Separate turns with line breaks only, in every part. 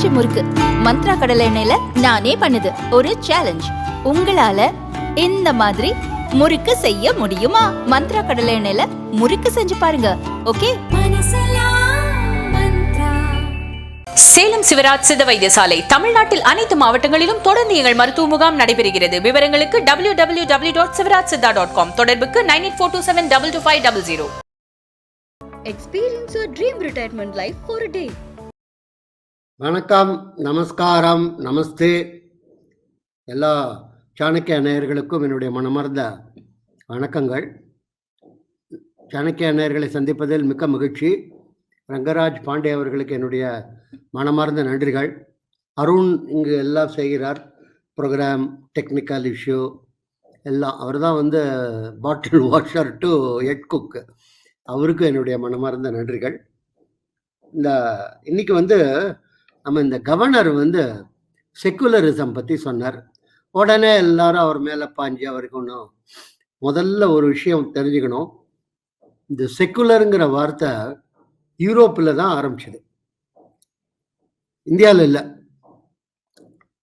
பஞ்சு முறுக்கு. மந்த்ரா கடலை எண்ணெயில நானே பண்ணுது. ஒரு சேலஞ்ச் உங்களால இந்த மாதிரி முறுக்கு செய்ய முடியுமா? மந்த்ரா கடலை எண்ணெயில முறுக்கு செஞ்சு பாருங்க. ஓகே?
சேலம் சிவராஜ் சித்த வைத்தியசாலை. தமிழ்நாட்டில் அனைத்து மாவட்டங்களிலும் தொடர்ந்து எங்கள் மருத்துவ முகாம் நடைபெறுகிறது. விவரங்களுக்கு W W W dot Sivaraj Siddha dot com தொடர்புக்கு nine eight four two seven double two five double zero.
Experience your dream retirement life for a day.
வணக்கம் நமஸ்காரம் நமஸ்தே. எல்லா சாணக்கிய நேயர்களுக்கும் என்னுடைய மனமார்ந்த வணக்கங்கள். சாணக்கிய நேயர்களை சந்திப்பதில் மிக்க மகிழ்ச்சி. ரங்கராஜ் பாண்டே அவர்களுக்கு என்னுடைய மனமார்ந்த நன்றிகள். அருண் இங்கு எல்லாம் செய்கிறார். ப்ரோக்ராம் டெக்னிக்கல் இஷ்யூ எல்லாம். அவர் தான் வந்து bottle washer to head cook அவருக்கும் என்னுடைய மனமார்ந்த நன்றிகள். இந்த இன்னைக்கு வந்து நம்ம இந்த கவர்னர் வந்து செக்குலரிசம் பற்றி சொன்னார். உடனே எல்லாரும் அவர் மேலே பாஞ்சு அவருக்கு ஒன்றும் முதல்ல ஒரு விஷயம் தெரிஞ்சுக்கணும். இந்த செக்குலருங்கிற வார்த்தை யூரோப்பில் தான் ஆரம்பிச்சது. இந்தியாவில் இல்லை.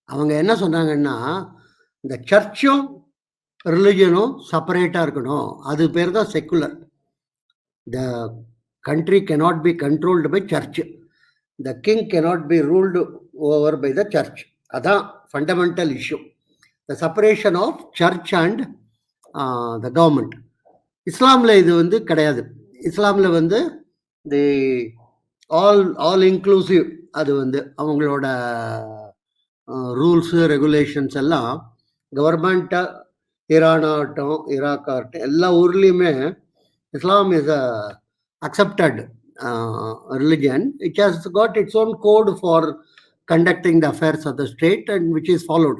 அவங்க என்ன சொன்னாங்கன்னா இந்த சர்ச்சும் ரிலிஜனும் செப்பரேட்டாக இருக்கணும். அது பேர் தான் secular the country cannot be controlled by church the king cannot be ruled over by the church அதான் fundamental issue the separation of church and the government இஸ்லாமில் இது வந்து கிடையாது. இஸ்லாமில் வந்து தி ஆல் ஆல் இன்க்ளூசிவ் அது வந்து அவங்களோட ரூல்ஸு ரெகுலேஷன்ஸ் எல்லாம் கவர்மெண்ட்டை ஈரானாகட்டும் ஈராக்காகட்டும் எல்லா ஊர்லேயுமே Islam is accepted Uh, religion it has got its own code for conducting the affairs of the state and which is followed.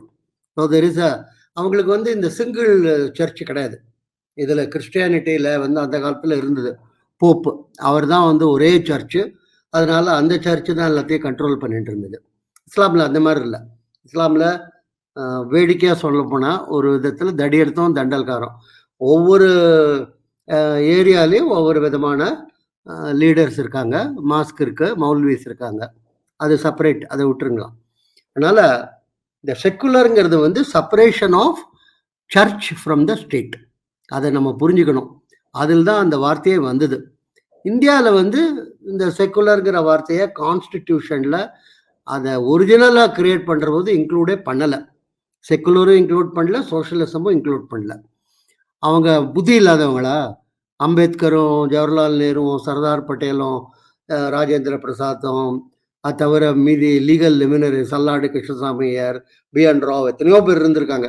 So there is a அவங்களுக்கு வந்து இந்த சிங்கிள் சர்ச் கிடையாது. இதில் கிறிஸ்டியானிட்டியில் வந்து அந்த காலத்தில் இருந்தது. போப்பு அவர் தான் வந்து ஒரே சர்ச்சு அதனால அந்த சர்ச்சு தான் எல்லாத்தையும் கண்ட்ரோல் பண்ணிட்டு இருந்தது. இஸ்லாமில் அந்த மாதிரி இல்லை. இஸ்லாமில் வேடிக்கையாக சொல்ல போனால் ஒரு விதத்தில் தடியெடுத்தோம் தண்டல்காரம். ஒவ்வொரு ஏரியாலையும் ஒவ்வொரு விதமான லீடர்ஸ் இருக்காங்க மாஸ்க் இருக்கு மௌல்விஸ் இருக்காங்க. அது செப்பரேட் அதை விட்டுருங்களாம். அதனால இந்த செக்குலருங்கிறது வந்து separation of church from the state அதை நம்ம புரிஞ்சுக்கணும். அதில் தான் அந்த வார்த்தையே வந்தது. இந்தியாவில் வந்து இந்த செக்குலருங்கிற வார்த்தையை கான்ஸ்டிடியூஷனில் அதை ஒரிஜினலாக கிரியேட் பண்ணுற போது இன்க்ளூடே பண்ணலை. செக்குலரும் இன்க்ளூட் பண்ணல சோஷியலிசமும் இன்க்ளூட் பண்ணல. அவங்க புத்தி இல்லாதவங்களா? அம்பேத்கரும் ஜவஹர்லால் நேருவும் சர்தார் பட்டேலும் ராஜேந்திர பிரசாத்தும் அது தவிர மீதி லீகல் லிமினரி சல்லாடு கிருஷ்ணசாமியார் பி. என். ராவ் எத்தனையோ பேர் இருந்திருக்காங்க.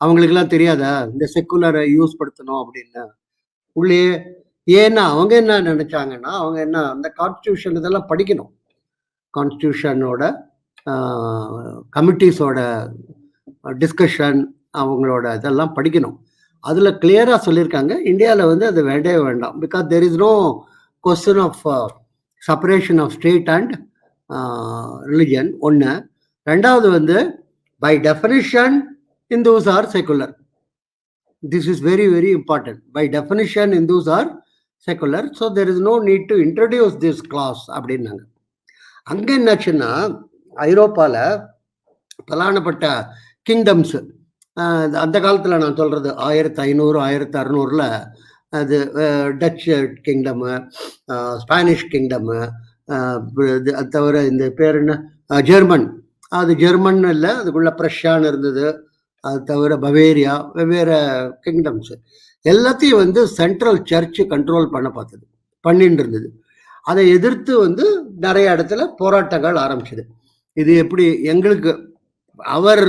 அவங்களுக்கெல்லாம் தெரியாதா? இந்த செக்குலரை யூஸ் படுத்தணும் அப்படின்னு. உள்ளே ஏன்னா அவங்க என்ன நினைச்சாங்கன்னா அவங்க என்ன அந்த கான்ஸ்டியூஷன் இதெல்லாம் படிக்கணும். கான்ஸ்டியூஷனோட கமிட்டிஸோட டிஸ்கஷன் அவங்களோட இதெல்லாம் படிக்கணும். அதில் கிளியராக சொல்லியிருக்காங்க. இந்தியாவில் வந்து அது வேண்டவே வேண்டாம். Because there is no question of separation of state and religion ஒன்று ரெண்டாவது வந்து by definition Hindus are secular this is very very important by definition Hindus are secular so there is no need to introduce this clause அப்படின்னாங்க. அங்கே என்னாச்சுன்னா ஐரோப்பாவில் பலானப்பட்ட கிங்டம்ஸு அந்த காலத்தில் நான் சொல்கிறது ஆயிரத்தி ஐநூறு ஆயிரத்தி அறநூறில் அது டச் கிங்டமு ஸ்பானிஷ் கிங்டமு இது அது தவிர இந்த பேர் என்ன ஜெர்மன். அது ஜெர்மன் இல்லை அதுக்குள்ளே பிரஷ்யான்னு இருந்தது. அது தவிர பவேரியா வெவ்வேறு கிங்டம்ஸு. எல்லாத்தையும் வந்து சென்ட்ரல் சர்ச்சு கண்ட்ரோல் பண்ண பார்த்தது பண்ணிட்டு இருந்தது. அதை எதிர்த்து வந்து நிறைய இடத்துல போராட்டங்கள் ஆரம்பிச்சது. இது எப்படி எங்களுக்கு அவர்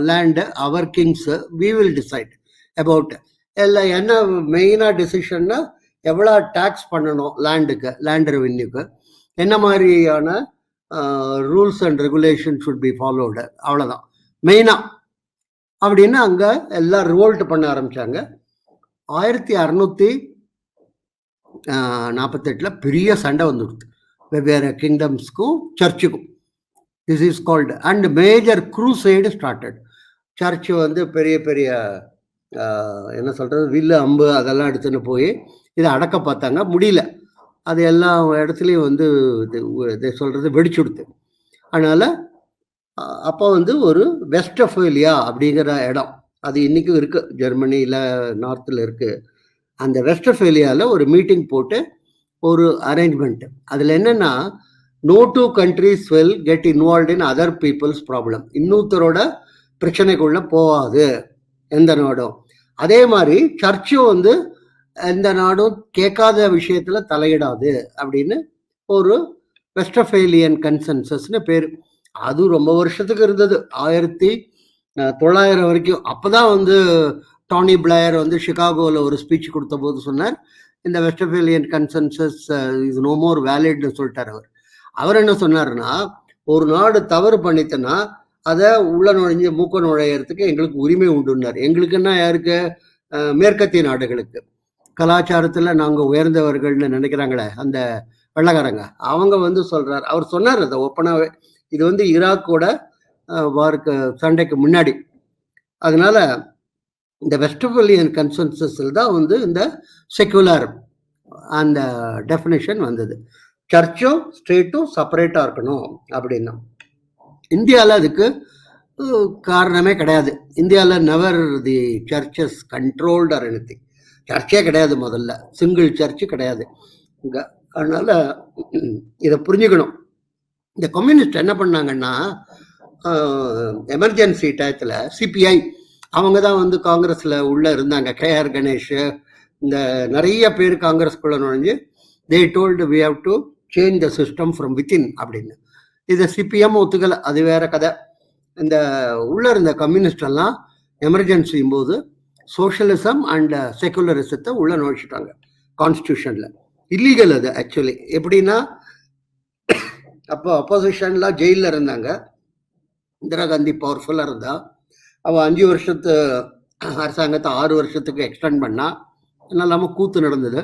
land our kings we will decide about இல்லை என்ன மெயினாக டிசிஷன்னா எவ்வளோ டேக்ஸ் பண்ணணும் லேண்டுக்கு லேண்ட் ரெவென்யூக்கு என்ன மாதிரியான rules and regulation should be followed அவ்வளோதான் மெயினாக அப்படின்னு அங்கே எல்லாம் ரிவோல்ட் பண்ண ஆரம்பித்தாங்க ஆயிரத்தி அறநூற்றி uh, நாற்பத்தெட்டில் பெரிய சண்டை வந்துடுது. வெவ்வேறு கிங்டம்ஸ்க்கும் சர்ச்சுக்கும் this is called and major crusade started church வந்து பெரிய பெரிய என்ன சொல்கிறது வில்லு அம்பு அதெல்லாம் எடுத்துன்னு போய் இதை அடக்க பார்த்தாங்க. முடியல. அது எல்லா இடத்துலையும் வந்து இது சொல்கிறது வெடிச்சுடுத்து அதனால் அப்போ வந்து ஒரு வெஸ்டஃபேலியா அப்படிங்கிற இடம். அது இன்றைக்கும் இருக்குது ஜெர்மனியில் நார்த்தில் இருக்குது அந்த வெஸ்டஃபேலியாவில் ஒரு மீட்டிங் போட்டு ஒரு அரேஞ்ச்மெண்ட்டு அதில் என்னென்னா no two countries will get involve in other peoples problem இன்னொருத்தரோட பிரச்சனைக்குள்ள போகாது. எந்த நாடும். அதே மாதிரி சர்ச்சும் வந்து எந்த நாடும் கேட்காத விஷயத்துல தலையிடாது அப்படின்னு ஒரு வெஸ்டஃபேலியன் கன்சென்சஸ்னு பேர். அது ரொம்ப வருஷத்துக்கு இருந்தது. ஆயிரத்தி தொள்ளாயிரம் வரைக்கும். அப்பதான் வந்து டானி பிளேயர் வந்து சிகாகோவில் ஒரு ஸ்பீச் கொடுத்த போது சொன்னார். இந்த Westphalian consensus is no more வேலிட்னு சொல்லிட்டார் அவர். அவர் என்ன சொன்னாருன்னா ஒரு நாடு தவறு பண்ணித்தனா அதை உள்ள நுழைஞ்சு மூக்க நுழையறதுக்கு எங்களுக்கு உரிமை உண்டுனார் எங்களுக்குன்னா யாருக்கு? மேற்கத்திய நாடுகளுக்கு. கலாச்சாரத்தில் நாங்கள் உயர்ந்தவர்கள்னு நினைக்கிறாங்களே அந்த வெள்ளக்காரங்க. அவங்க வந்து சொல்றார். அவர் சொன்னார் அதை ஒப்பனாவே. இது வந்து ஈராக்கோட வாருக்கு சண்டைக்கு முன்னாடி. அதனால இந்த வெஸ்டபலியன் கன்சென்சஸில் தான் வந்து இந்த செக்குலர் அந்த டெஃபினேஷன் வந்தது. சர்ச்சும் ஸ்டேட்டும் செப்பரேட்டாக இருக்கணும் அப்படின்னா. இந்தியாவில் அதுக்கு காரணமே கிடையாது. இந்தியாவில் never the churches controlled or any சர்ச்சே கிடையாது முதல்ல. சிங்கிள் சர்ச்சு கிடையாது. இங்கே அதனால் இதை புரிஞ்சுக்கணும். இந்த கம்யூனிஸ்ட் என்ன பண்ணாங்கன்னா எமர்ஜென்சி டயத்தில் சிபிஐ அவங்க தான் வந்து காங்கிரஸில் உள்ளே இருந்தாங்க. கேஆர் கணேஷ் இந்த நிறைய பேர் காங்கிரஸ்குள்ளே நுழைஞ்சு they told we have to change the system from within அப்படின்னு. இதை சிபிஎம் ஒத்துக்கலை அது வேற கதை. இந்த உள்ள இருந்த கம்யூனிஸ்ட் எல்லாம் எமர்ஜென்சியும் போது சோஷியலிசம் அண்ட் செக்குலரிசத்தை உள்ள நுழைச்சிட்டாங்க கான்ஸ்டியூஷனில் இல்லீகல் அது ஆக்சுவலி எப்படின்னா அப்போ அப்போசிஷன்லாம் ஜெயிலில் இருந்தாங்க. இந்திரா காந்தி பவர்ஃபுல்லாக இருந்தா. அவள் அஞ்சு வருஷத்து அரசாங்கத்தை ஆறு வருஷத்துக்கு எக்ஸ்டெண்ட் பண்ணா. அதனால இல்லாமல் கூத்து நடந்தது.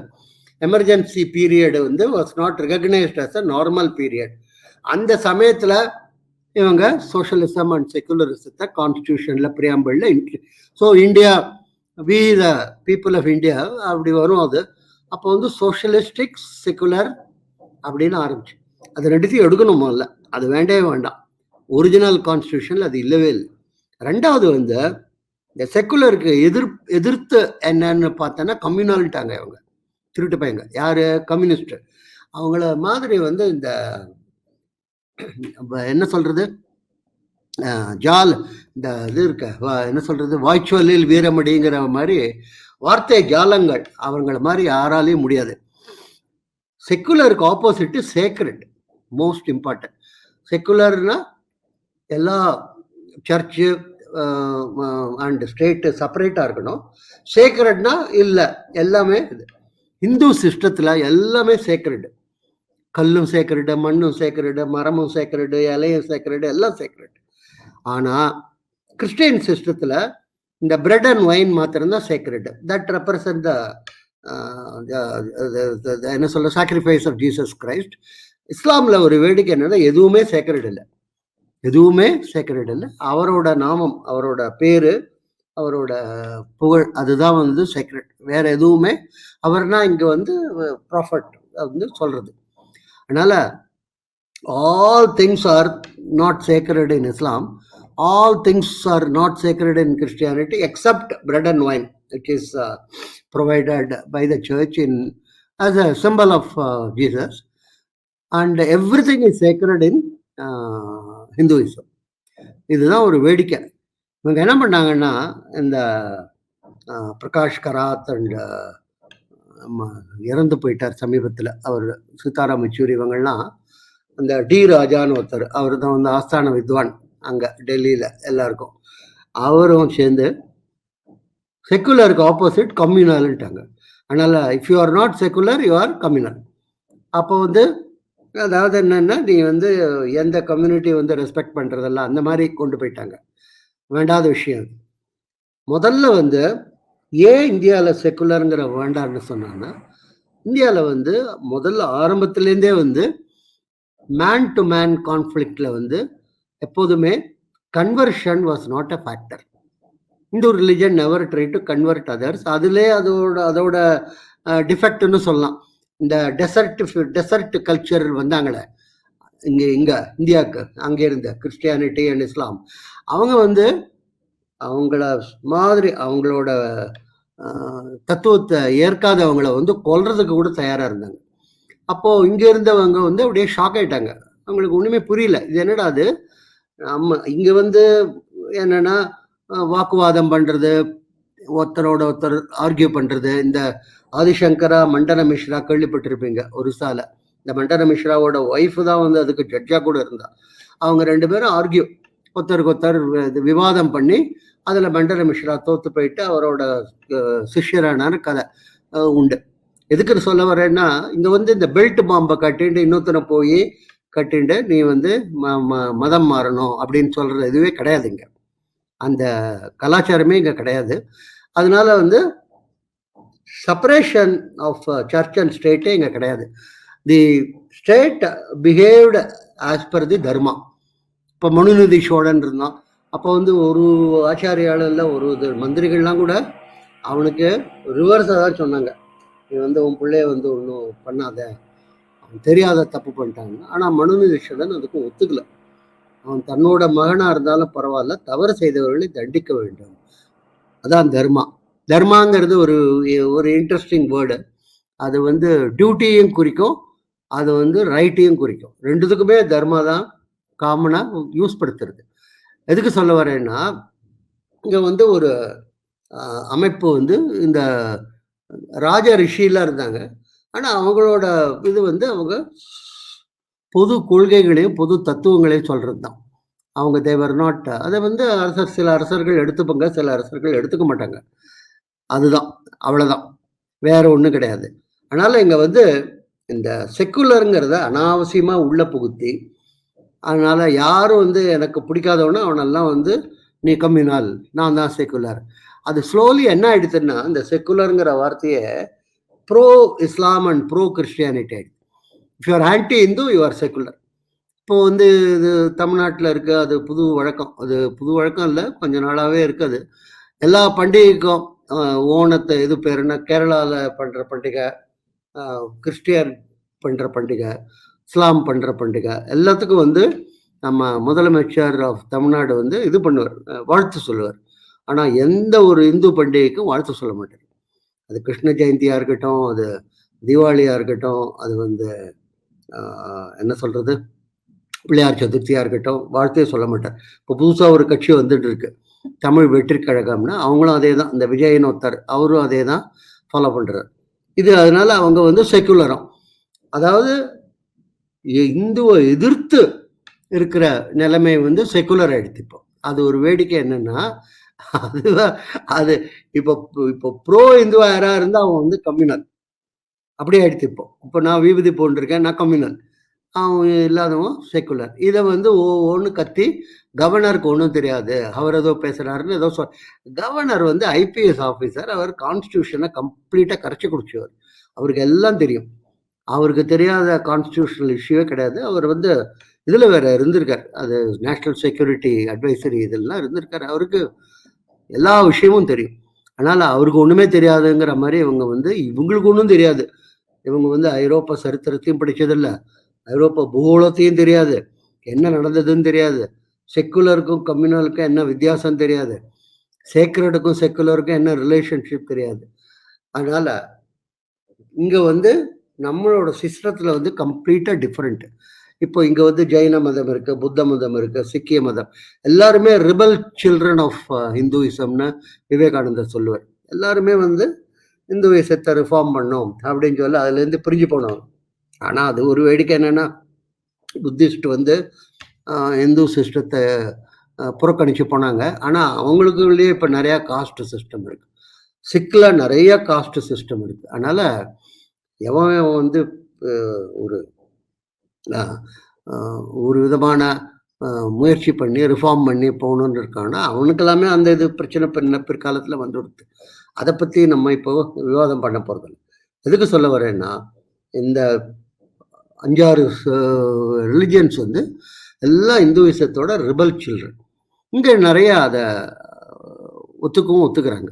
எமர்ஜென்சி பீரியடு வந்து was not recognised as a normal period அந்த சமயத்தில் இவங்க சோஷியலிசம் அண்ட் செக்குலரிசத்தை கான்ஸ்டியூஷனில் பிரியாம்பிளில் so India we the people of India அப்படி வரும் அது. அப்போ வந்து சோஷலிஸ்டிக் செக்குலர் அப்படின்னு ஆரம்பிச்சு. அது ரெண்டுத்தையும் எடுக்கணும் முதல்ல. அது வேண்டவே வேண்டாம். ஒரிஜினல் கான்ஸ்டியூஷனில் அது இல்லவே இல்லை. ரெண்டாவது வந்து இந்த செக்குலருக்கு எதிர் எதிர்த்து என்னன்னு பார்த்தோன்னா கம்யூனாலிட்டாங்க இவங்க. திருட்டு பையங்க யாரு? கம்யூனிஸ்ட் அவங்கள மாதிரி வந்து இந்த என்ன சொல்றது? ஜால் இந்த இது இருக்க என்ன சொல்றது? வாய்ச்சொல்லில் வீரமடிங்கிற மாதிரி வார்த்தை ஜாலங்கள் அவங்கள மாதிரி யாராலையும் முடியாது. செக்குலருக்கு ஆப்போசிட்டு சேக்ரெட் மோஸ்ட் இம்பார்ட்டன்ட் செக்குலர்னா எல்லா சர்ச்சு அண்ட் ஸ்டேட்டு செப்பரேட்டாக இருக்கணும். சேக்ரெட்னா இல்லை எல்லாமே இது. இந்து சிஸ்டத்தில் எல்லாமே சேக்ரெட் கல்லும் சேக்ரெடு மண்ணும் சேக்ரெடு மரமும் சேக்ரடு இலையும் சேக்ரெடு எல்லாம் சேக்ரெட் ஆனால் கிறிஸ்டியன் சிஸ்டத்தில் இந்த பிரெட் அண்ட் ஒயின் மாத்திரம்தான் சேக்ரெட் தட் ரெப்ரசன்ட் த என்ன சொல்ல சாக்ரிஃபைஸ் ஆஃப் ஜீசஸ் கிரைஸ்ட் இஸ்லாமில் ஒரு வேடிக்கை என்னன்னா எதுவுமே சேக்ரெட் இல்லை. எதுவுமே சேக்ரெட் இல்லை. அவரோட நாமம் அவரோட பேர் அவரோட புகழ் அதுதான் வந்து சேக்ரெட் வேற எதுவுமே அவர்னா இங்க வந்து ப்ராஃபட் வந்து சொல்றது. அதனால all things are not sacred in Islam all things are not sacred in Christianity except bread and wine it is provided by the church in as a symbol of Jesus and every thing is sacred in Hinduism இதுதான் ஒரு வேடிக்கை. இவங்க என்ன பண்ணாங்கன்னா இந்த Prakash Karat and இறந்து போயிட்டார் சமீபத்தில். அவர் சீதாராம் யெச்சூரி இவங்கள்லாம் அந்த டி ராஜான்னு ஒருத்தர் அவர் தான் வந்து ஆஸ்தான வித்வான் அங்கே டெல்லியில் எல்லாருக்கும். அவரும் சேர்ந்து செக்குலருக்கு ஆப்போசிட் கம்யூனல்ன்ட்டாங்க அதனால் if you are not secular you are communal அப்போ வந்து அதாவது என்னென்னா நீ வந்து எந்த கம்யூனிட்டி வந்து ரெஸ்பெக்ட் பண்ணுறதெல்லாம் அந்த மாதிரி கொண்டு போயிட்டாங்க. வேண்டாத விஷயம் அது. முதல்ல வந்து ஏன் இந்தியாவில் செக்குலருங்கிற வேண்டாம்னு சொன்னாங்கன்னா இந்தியாவில் வந்து முதல்ல ஆரம்பத்துலேருந்தே வந்து மேன் டு மேன் கான்ஃப்ளிக்டில் வந்து எப்போதுமே conversion was not a factor Hindu religion never try to convert others அதிலே அதோட அதோட டிஃபெக்ட்னு சொல்லலாம். இந்த டெசர்ட் டெசர்ட் கல்ச்சர் வந்தாங்களே இங்கே இங்கே இந்தியாவுக்கு அங்கே இருந்த கிறிஸ்டியானிட்டி அண்ட் இஸ்லாம் அவங்க வந்து அவங்கள மாதிரி அவங்களோட தத்துவத்தை ஏற்காதவங்களை வந்து கொல்றதுக்கு கூட தயாராக இருந்தாங்க. அப்போது இங்கே இருந்தவங்க வந்து அப்படியே ஷாக் ஆயிட்டாங்க. அவங்களுக்கு ஒன்றுமே புரியல. இது என்னடா அது? நம்ம இங்கே வந்து என்னன்னா வாக்குவாதம் பண்ணுறது ஒருத்தரோட ஒருத்தர் ஆர்கியூ பண்ணுறது இந்த ஆதிசங்கரா மண்டன மிஸ்ரா கேள்விப்பட்டிருப்பீங்க ஒரிசால. இந்த மண்டன மிஸ்ராவோட ஒய்ஃப் தான் வந்து அதுக்கு ஜட்ஜாக கூட இருந்தா. அவங்க ரெண்டு பேரும் ஆர்கியூ ஒருத்தருக்கு ஒருத்தர் இது விவாதம் பண்ணி அதில் மண்டல மிஸ்ரா தோத்து போயிட்டு அவரோட அஹ், சிஷ்யரானான கதை உண்டு. எதுக்குன்னு சொல்ல வரேன்னா இங்கே வந்து இந்த பெல்ட் பாம்பை கட்டிட்டு இன்னொருத்தனை போய் கட்டிண்டு நீ வந்து ம- ம- மதம் மாறணும் அப்படின்னு சொல்கிறது இதுவே கிடையாது இங்கே. அந்த கலாச்சாரமே இங்கே கிடையாது. அதனால வந்து செப்பரேஷன் ஆஃப் சர்ச் அண்ட் ஸ்டேட்டே இங்கே கிடையாது. The state behaved as per the dharma இப்போ மனுநிதி சோழன் இருந்தான். அப்போ வந்து ஒரு ஆச்சாரியால ஒரு இது மந்திரிகள்லாம் கூட அவனுக்கு ரிவர்ஸாக தான் சொன்னாங்க. நீ வந்து உன் பிள்ளைய வந்து ஒன்றும் பண்ணாத. அவன் தெரியாத தப்பு பண்ணிட்டாங்க ஆனால் மனுநீதி சோழன் அதுக்கு ஒத்துக்கல. அவன் தன்னோட மகனாக இருந்தாலும் பரவாயில்ல தவறு செய்தவர்களை தண்டிக்க வேண்டும். அதான் தர்மா. தர்மாங்கிறது ஒரு ஒரு இன்ட்ரெஸ்டிங் வேர்டு அது வந்து டியூட்டியும் குறிக்கும் அது வந்து ரைட்டையும் குறிக்கும். ரெண்டுத்துக்குமே தர்மா தான் காமனாக யூஸ் படுத்துறது. எதுக்கு சொல்ல வரேன்னா இங்கே வந்து ஒரு அமைப்பு வந்து இந்த ராஜ ரிஷிலாம் இருந்தாங்க. ஆனால் அவங்களோட இது வந்து அவங்க பொது கொள்கைகளையும் பொது தத்துவங்களையும் சொல்கிறது தான் அவங்க தேவர் நாட் அதை வந்து அரசர் சில அரசர்கள் எடுத்துப்பாங்க சில அரசர்கள் எடுத்துக்க மாட்டாங்க. அதுதான் அவ்வளோதான் வேற ஒன்றும் கிடையாது. அதனால் இங்கே வந்து இந்த செக்குலருங்கிறத அனாவசியமாக உள்ளே புகுத்தி அதனால் யாரும் வந்து எனக்கு பிடிக்காதவனோ அவனெல்லாம் வந்து நீ கம்யூனல் நான் தான் செக்குலர் அது ஸ்லோலி என்ன ஆயிடுச்சுன்னா இந்த செக்குலருங்கிற வார்த்தையை pro Islam and pro Christianity ஆயிடுச்சு. If you are anti Hindu you are secular இப்போ வந்து இது தமிழ்நாட்டில் இருக்க அது புது வழக்கம். அது புது வழக்கம் இல்லை கொஞ்ச நாளாகவே இருக்குது எல்லா பண்டிகைக்கும் ஓணத்தை இது பேருன்னா கேரளாவில் பண்ணுற பண்டிகை கிறிஸ்டியன் பண்ணுற பண்டிகை இஸ்லாம் பண்ணுற பண்டிகை. எல்லாத்துக்கும் வந்து நம்ம முதலமைச்சர் ஆஃப் தமிழ்நாடு வந்து இது பண்ணுவார். வாழ்த்து சொல்லுவார். ஆனால் எந்த ஒரு இந்து பண்டிகைக்கும் வாழ்த்து சொல்ல மாட்டார். அது கிருஷ்ண ஜெயந்தியாக இருக்கட்டும் அது தீபாவளியாக இருக்கட்டும் அது வந்து என்ன சொல்கிறது பிள்ளையார் சதுர்த்தியாக இருக்கட்டும் வாழ்த்தே சொல்ல மாட்டார். இப்போ புதுசாக ஒரு கட்சி வந்துட்டு இருக்கு. தமிழ் வெற்றி கழகம்னா அவங்களும் அதே தான் இந்த விஜயன் ஒருத்தர் அவரும் அதே தான் ஃபாலோ பண்ணுறார் இது அதனால அவங்க வந்து செக்குலரும் அதாவது இந்துவை எதிர்த்து இருக்கிற நிலைமை வந்து செக்குலர் ஆயிடுச்சு இப்போ. அது ஒரு வேடிக்கை என்னன்னா அதுதான் அது இப்போ இப்போ ப்ரோ இந்துவா யாரா இருந்தா அவன் வந்து கம்யூனல் அப்படியே ஆயிடுச்சு இப்போ. இப்போ நான் விபூதி போன்றிருக்கேன் நான் கம்யூனல் அவன் இல்லாதவன் செக்குலர் இதை வந்து ஒன்று கத்தி கவர்னருக்கு ஒன்றும் தெரியாது. அவர் ஏதோ பேசுறாருன்னு ஏதோ சொல் கவர்னர் வந்து ஐபிஎஸ் ஆஃபீஸர் அவர் கான்ஸ்டியூஷனை கம்ப்ளீட்டாக கரைச்சி குடிச்சவர். அவருக்கு எல்லாம் தெரியும். அவருக்கு தெரியாத கான்ஸ்டியூஷனல் இஷ்யூவே கிடையாது. அவர் வந்து இதில் வேற இருந்திருக்கார். அது நேஷ்னல் செக்யூரிட்டி அட்வைசரி இதெல்லாம் இருந்திருக்காரு. அவருக்கு எல்லா விஷயமும் தெரியும். அதனால் அவருக்கு ஒன்றுமே தெரியாதுங்கிற மாதிரி இவங்க வந்து இவங்களுக்கு ஒன்றும் தெரியாது. இவங்க வந்து ஐரோப்பா சரித்திரத்தையும் படித்ததில்லை ஐரோப்பா பூகோளத்தையும் தெரியாது. என்ன நடந்ததுன்னு தெரியாது. செக்குலருக்கும் கம்யூனலுக்கும் என்ன வித்தியாசம் தெரியாது. சேக்ரடுக்கும் செக்குலருக்கும் என்ன ரிலேஷன்ஷிப் தெரியாது. அதனால் இங்கே வந்து நம்மளோட சிஸ்டத்தில் வந்து கம்ப்ளீட்டாக டிஃப்ரெண்ட். இப்போ இங்கே வந்து ஜெயின மதம் இருக்கு புத்த மதம் இருக்கு சிக்கிய மதம். எல்லாருமே ரிபல் சில்ட்ரன் ஆஃப் ஹிந்துயிசம்னு விவேகானந்தர் சொல்லுவார். எல்லாருமே வந்து இந்துவிசத்தை ரிஃபார்ம் பண்ணோம் அப்படின்னு சொல்லி அதுலேருந்து பிரிஞ்சு போனோம் ஆனால் அது ஒரு வேடிக்கை என்னென்னா புத்திஸ்ட் வந்து இந்து சிஸ்டத்தை புறக்கணிச்சு போனாங்க. ஆனால் அவங்களுக்குள்ளேயே இப்போ நிறையா காஸ்ட் சிஸ்டம் இருக்குது சிக்கில் நிறைய காஸ்ட் சிஸ்டம் இருக்குது அதனால் எவன் வந்து ஒரு ஒரு விதமான முயற்சி பண்ணி ரிஃபார்ம் பண்ணி போகணுன்னு இருக்கான்னா அவனுக்கெல்லாமே அந்த இது பிரச்சனை பின்ன பிற்காலத்தில் வந்துடுது அதை பற்றி நம்ம இப்போ விவாதம் பண்ண போகிறதில்ல எதுக்கு சொல்ல வரேன்னா இந்த அஞ்சாறு ரிலிஜியன்ஸ் வந்து எல்லாம் இந்துவிசத்தோட ரிபல் சில்ட்ரன் இங்கே நிறைய அதை ஒத்துக்கவும் ஒத்துக்கிறாங்க.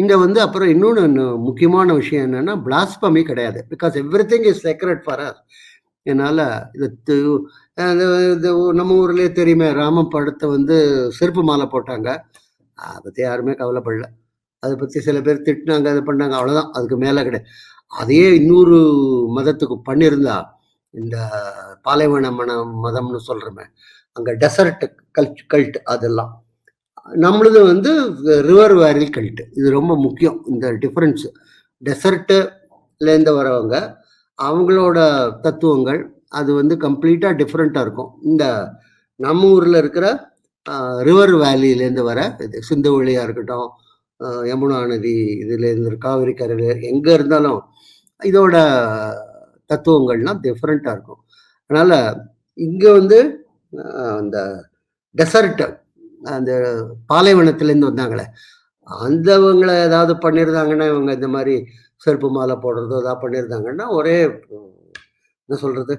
இங்கே வந்து அப்புறம் இன்னொன்று முக்கியமான விஷயம் என்னன்னா பிளாஸ்பமே கிடையாது. Because every thing is sacred for us என்னால் இது இது நம்ம ஊர்லேயே தெரியுமே ராமம் படத்தை வந்து செருப்பு மாலை போட்டாங்க. அதை பற்றி யாருமே கவலைப்படல. அதை பற்றி சில பேர் திட்டினாங்க அதை பண்ணாங்க அவ்வளோதான் அதுக்கு மேலே கிடையாது. அதையே இன்னொரு மதத்துக்கு பண்ணியிருந்தா இந்த பாலைவன மன மதம்னு சொல்கிறோமே அங்கே டெசர்ட் கல்ட் கல்ட் அதெல்லாம். நம்மளது வந்து ரிவர் வேலி கல்ட்டு இது ரொம்ப முக்கியம். இந்த டிஃப்ரென்ஸு டெசர்ட்டுலேருந்து வரவங்க அவங்களோட தத்துவங்கள் அது வந்து கம்ப்ளீட்டாக டிஃப்ரெண்ட்டாக இருக்கும். இந்த நம்ம ஊரில் இருக்கிற ரிவர் வேலியிலேருந்து வர இது சிந்துவெளியாக இருக்கட்டும் யமுனா நதி இதுலேருந்து காவிரி கரையில் எங்கே இருந்தாலும் இதோட தத்துவங்கள்லாம் டிஃப்ரெண்ட்டாக இருக்கும். அதனால் இங்கே வந்து அந்த டெசர்ட்டு அந்த பாலைவனத்துலேருந்து வந்தாங்களே. அந்தவங்களை ஏதாவது பண்ணியிருந்தாங்கன்னா இவங்க இந்த மாதிரி செருப்பு மாலை போடுறதோ ஏதாவது பண்ணியிருந்தாங்கன்னா ஒரே என்ன சொல்கிறது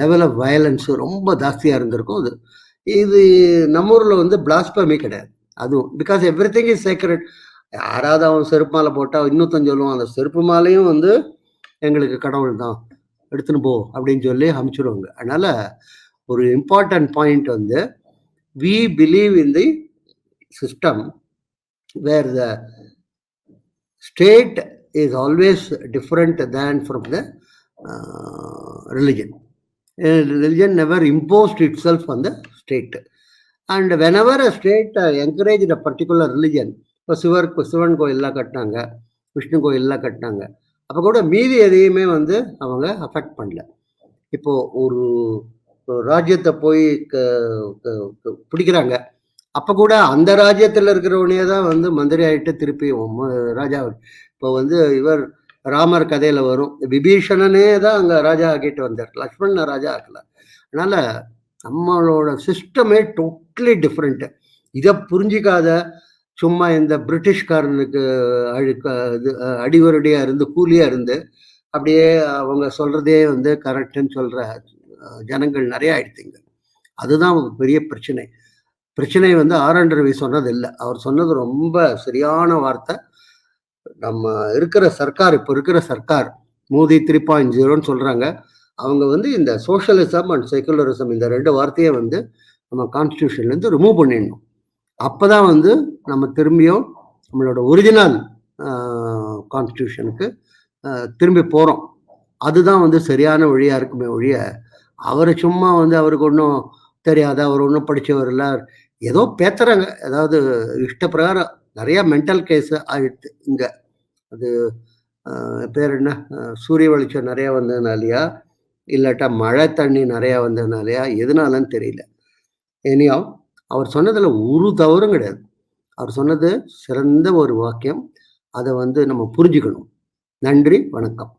லெவல் ஆஃப் வயலன்ஸு ரொம்ப ஜாஸ்தியாக இருந்திருக்கும் அது. இது நம்ம ஊரில் வந்து பிளாஸ்பமே கிடையாது. அதுவும் because every thing is sacred யாராவது அவன் செருப்பு மாலை போட்டால் இன்னொருத்தன் சொல்லுவான் அந்த செருப்பு மாலையும் வந்து எங்களுக்கு கடவுள் தான். எடுத்துன்னு போ அப்படின்னு சொல்லி அமுச்சிடுவாங்க. அதனால் ஒரு இம்பார்ட்டன்ட் பாயிண்ட் வந்து we believe in the system where the state is always different than from the religion religion. Uh, never imposed itself on the state. And whenever a state uh, encouraged a particular religion இப்போ சிவர் சிவன் கோயிலெலாம் கட்டினாங்க விஷ்ணு கோயிலெலாம் கட்டினாங்க அப்போ கூட மீதி எதையுமே வந்து அவங்க அஃபெக்ட் பண்ணல. இப்போது ஒரு ராஜ்யத்தை போய் க- க- பிடிக்கிறாங்க. அப்போ கூட அந்த ராஜ்யத்தில் இருக்கிறவனே தான் வந்து மந்திரி ஆயிட்டு திருப்பி ராஜா இப்போ வந்து இவர் ராமர் கதையில வரும். விபீஷணனே தான் அங்க ராஜா ஆகிட்டு வந்தார். லக்ஷ்மணனை ராஜா ஆக்கல. அதனால நம்மளோட சிஸ்டமே டோட்டலி டிஃப்ரெண்ட் இதை புரிஞ்சிக்காத சும்மா இந்த பிரிட்டிஷ்காரனுக்கு அழுக்க இது அடிவருடையாக இருந்து கூலியா இருந்து அப்படியே அவங்க சொல்றதே வந்து கரெக்டுன்னு சொல்ற ஜனங்கள் நிறைய ஆயிடுச்சுங்க அதுதான் ஒரு பெரிய பிரச்சனை. பிரச்சனை வந்து ஆர். ரவி சொன்னது இல்லை. அவர் சொன்னது ரொம்ப சரியான வார்த்தை. நம்ம இருக்கிற சர்க்கார் இப்போ இருக்கிற சர்க்கார் மோதி த்ரீ பாயிண்ட் ஜீரோன்னு சொல்கிறாங்க அவங்க வந்து இந்த சோஷியலிசம் அண்ட் செகுலரிசம் இந்த ரெண்டு வார்த்தையை வந்து நம்ம கான்ஸ்டியூஷன்லேருந்து ரிமூவ் பண்ணிடணும். அப்போ தான் வந்து நம்ம திரும்பியும் நம்மளோட ஒரிஜினல் கான்ஸ்டியூஷனுக்கு திரும்பி போகிறோம் அதுதான் வந்து சரியான வழியாக இருக்குமே ஒழிய அவர் சும்மா வந்து அவருக்கு ஒன்றும் தெரியாது அவர் ஒன்றும் படித்தவர் இல்லை. ஏதோ பேத்துறாங்க. அதாவது இஷ்டப்பிரகாரம் நிறையா மென்டல் கேஸ் ஆயிடுது இங்கே. அது பேர் என்ன? சூரிய வெளிச்சம் நிறையா வந்ததுனாலையா? இல்லாட்டா மழை தண்ணி நிறையா வந்ததுனாலையா? எதனாலன்னு தெரியல. இனியோ அவர் சொன்னதில் ஒரு தவறும் கிடையாது. அவர் சொன்னது சிறந்த ஒரு வாக்கியம். அதை வந்து நம்ம புரிஞ்சுக்கணும். நன்றி வணக்கம்.